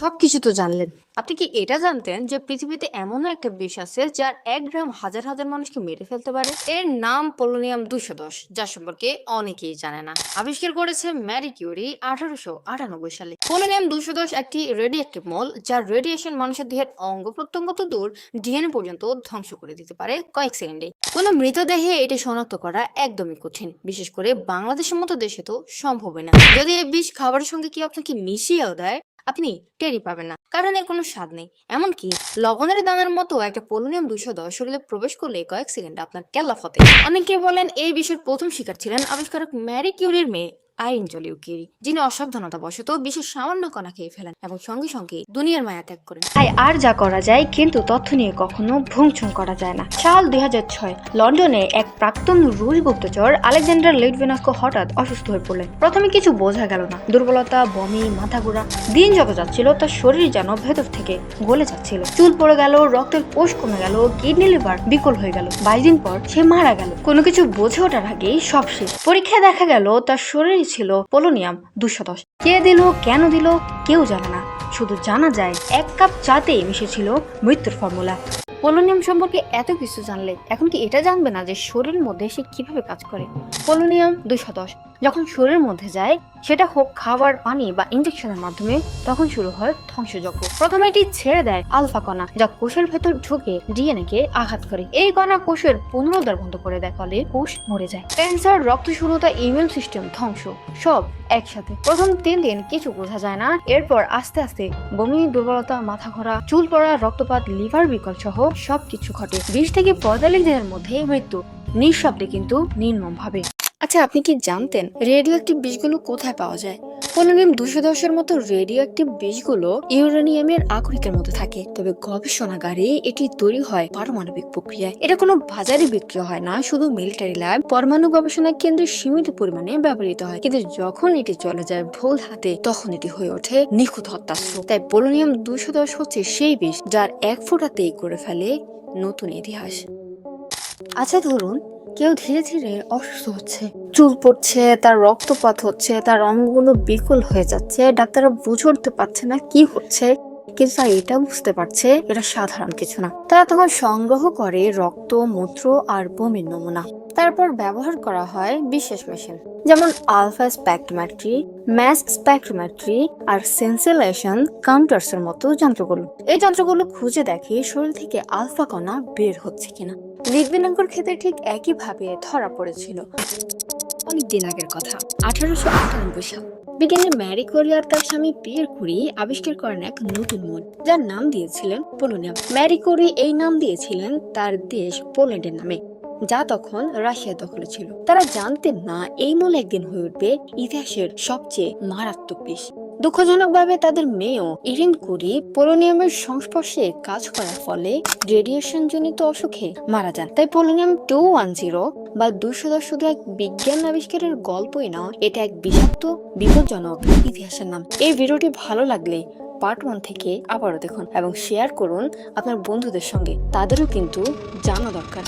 সবকিছু তো জানলেন। আপনি কি এটা জানতেন যে পৃথিবীতে এমন একটা বিষ আছে যার এক গ্রাম হাজার হাজার মানুষকে মেরে ফেলতে পারে? এর নাম পোলোনিয়াম দুশো দশ যার সম্পর্কে অনেকেই জানে না। আবিষ্কার করেছে ম্যারি কিউরি আঠারোশো আটানব্বই সালে। পোলোনিয়াম দুশো দশ একটি রেডিয়েক্টিভ মল, যার রেডিয়েশন মানুষের দেহের অঙ্গ প্রত্যঙ্গ তো দূর, ডিএনএ পর্যন্ত ধ্বংস করে দিতে পারে কয়েক সেকেন্ডে। কোনো মৃতদেহে এটি শনাক্ত করা একদমই কঠিন, বিশেষ করে বাংলাদেশের মতো দেশে তো সম্ভবই না। যদি এই বিষ খাবারের সঙ্গে কি আপনাকে মিশিয়েও দেয় আপনি টেরি পাবেন না। কারণ এর কোনো স্বাদ নেই। এমনকি লবণের দানার মতো একটা পোলোনিয়াম দুশো দশ শরীরে প্রবেশ করলে কয়েক সেকেন্ড আপনার কেল্লা ফতে অনেকে বলেন এই বিষয়ের প্রথম শিকার ছিলেন আবিষ্কারক ম্যারি কিউরির মেয়ে। আইন জলিউ কিউরি যিনি অসাবধানতা বশত বিশেষ সামান্য কণা খেয়ে ফেলেন এবং সঙ্গে সঙ্গে দুনিয়ার মায়া ত্যাগ করেন। তাই আর যা করা যায় কিন্তু তথ্য নিয়ে কখনো ভুংছুং করা যায় না। সাল দুই লন্ডনে এক প্রাক্তন রুশ গুপ্তচর আলেকজান্ডার লিটভেনাস্কো হঠাৎ অসুস্থ হয়ে পড়লেন। প্রথমে কিছু বোঝা গেল না। দুর্বলতা, বমি, মাথা ঘোরা, দিন যত যাচ্ছিল, তার শরীর যেন ভেতর থেকে গলে যাচ্ছিল। চুল পড়ে গেল, রক্তের কোষ কমে গেল, কিডনি লিভার বিকল হয়ে গেল। বাইশ দিন পর সে মারা গেল। কোনো কিছু বোঝে ওঠার আগেই সব শেষ। পরীক্ষায় দেখা গেল, তার শরীরে ছিল পোলোনিয়াম দুশো দশ কে দিল, কেন দিল, কেউ জানে না। শুধু জানা যায়, এক কাপ চাতে মিশেছিল মৃত্যুর ফর্মুলা। পোলোনিয়াম সম্পর্কে এত কিছু জানলে এখন কি এটা জানবে না যে শরীরের মধ্যে সে কীভাবে কাজ করে? পোলোনিয়াম দুশো দশ যখন শরীরের মধ্যে যায়, সেটা হোক খাবার, পানি বা ইনজেকশনের মাধ্যমে, তখন শুরু হয় ধ্বংসযজ্ঞ। প্রথমে এটি ছেড়ে দেয় আলফা কণা, যা কোষের ভেতর ঢুকে ডিএনএ কে আঘাত করে। এই কণা কোষের পুনরুদ্ধার বন্ধ করে দেয়, ফলে কোষ মরে যায়। ক্যান্সার রক্ত শূন্যতা ইমিউন সিস্টেম ধ্বংস, সব একসাথে। প্রথম তিন দিন কিছু বোঝা যায় না। এরপর আস্তে আস্তে বমি, দুর্বলতা, মাথা ঘোরা, চুল পড়া, রক্তপাত, লিভার বিকল সহ সবকিছু ঘটে। বিশ থেকে পঁয়তাল্লিশ দিনের মধ্যে মৃত্যু। নিঃশব্দে কিন্তু নির্মম ভাবে আচ্ছা আপনি কি জানতেন রেডিও অ্যাক্টিভ বিষগুলো কোথায় পাওয়া যায়? পোলোনিয়াম দুশো দশের মতো রেডিও অ্যাক্টিভ বিষগুলো ইউরেনিয়ামের আকরিকের মধ্যে থাকে। তবে গবেষণাগারে এটি তৈরি হয় পারমাণবিক প্রক্রিয়ায়। এটা কোনো বাজারে বিক্রি হয় না, শুধু মিলিটারি ল্যাব পরমাণু গবেষণা কেন্দ্রে সীমিত পরিমাণে ব্যবহৃত হয়। কিন্তু যখন এটি চলে যায় ভুল হাতে, তখন এটি হয়ে ওঠে নিখুঁত হত্যাস্ত্র তাই পোলোনিয়াম দুশো দশ হচ্ছে সেই বিষ যার এক ফোঁটাতেই করে ফেলে নতুন ইতিহাস। আচ্ছা ধরুন কেউ ধীরে ধীরে অসুস্থ হচ্ছে। চুল পড়ছে, তার রক্তপাত হচ্ছে, তার অঙ্গগুলো বিকল হয়ে যাচ্ছে, ডাক্তাররা বুঝে উঠতে পারছে না কি হচ্ছে, কিন্তু তারা এটা বুঝতে পারছে, এটা সাধারণ কিছু না। তারা তখন সংগ্রহ করে রক্ত, মূত্র আর বমির নমুনা। তারপর ব্যবহার করা হয় বিশেষ মেশিন, যেমন আলফা স্পেকট্রোমেট্রি, ম্যাস স্পেকট্রোমেট্রি আর সেন্সেলেশন কাউন্টার্স এর মতো যন্ত্রগুলো। এই যন্ত্রগুলো খুঁজে দেখে শরীর থেকে আলফা কণা বের হচ্ছে কিনা। লিডবিনাঙ্কর ক্ষেত্রে ঠিক একইভাবে ধরা পড়েছিল। অনেকদিন আগের কথা, আঠারোশো আটানব্বই সাল। বিজ্ঞানী ম্যারি কোরি আর তার স্বামী পিয়ের কুরি আবিষ্কার করেন এক নতুন মূল, যার নাম দিয়েছিলেন পোলোনিয়াম ম্যারি কোরি এই নাম দিয়েছিলেন তার দেশ পোল্যান্ডের নামে। যা তখন রাশিয়া দখলে ছিল। তারা জানতেন না এই মূল একদিন হয়ে উঠবে ইতিহাসের সবচেয়ে মারাত্মক বিষ। দুঃখজনকভাবে তাদের মেয়েও ইরিন কুরি পোলোনিয়ামের সংস্পর্শে কাজ করার ফলে রেডিয়েশন জনিত অসুখে মারা যান। তাই পোলোনিয়াম টু ওয়ান জিরো বা দুশো দশ শুধু এক বিজ্ঞান আবিষ্কারের গল্পই নয়, এটা এক বিষাক্ত, বিপজ্জনক ইতিহাসের নাম। এই ভিডিওটি ভালো লাগলে পার্ট ওয়ান থেকে আবারও দেখুন এবং শেয়ার করুন আপনার বন্ধুদের সঙ্গে। তাদেরও কিন্তু জানা দরকার।